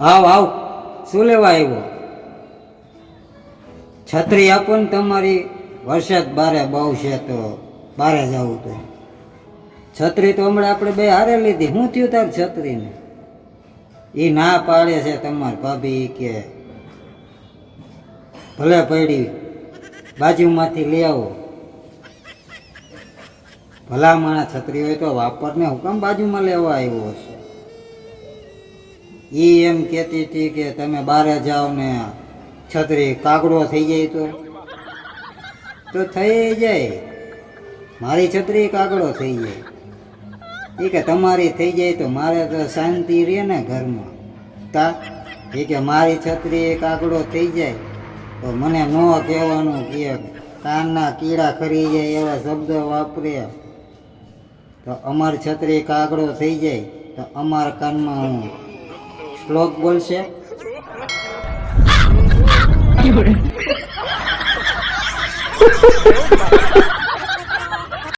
આવ આવ શું લેવા આવ્યો? છત્રી આપો ને તમારી. વરસાદ બારે બહુ છે તો બારે જવું તો. છત્રી તો હમણાં આપણે બે હારે લીધી. શું થયું તાર છત્રીને? એ ના પાડે છે તમારે ભાભી કે ભલે પડી, બાજુમાંથી લઈ આવો. ભલા માણસ છત્રી હોય તો વાપરને હું કામ બાજુમાં લેવા આવ્યો હશે ઈ એમ કહેતી હતી કે તમે બારે જાઓ ને છત્રી કાગડો થઈ જાય તો. તો થઈ જાય. મારી છત્રી કાગડો થઈ જાય. એ કે તમારી થઈ જાય તો મારે તો શાંતિ રહે ને ઘરમાં. તા એ કે મારી છત્રી કાગડો થઈ જાય. તો મને ન કહેવાનું કે કાનના કીડા ખરી જાય એવા શબ્દો વાપરે. તો અમારી છત્રી કાગડો થઈ જાય. તો અમારા કાનમાં હું શ્લોક બોલશે.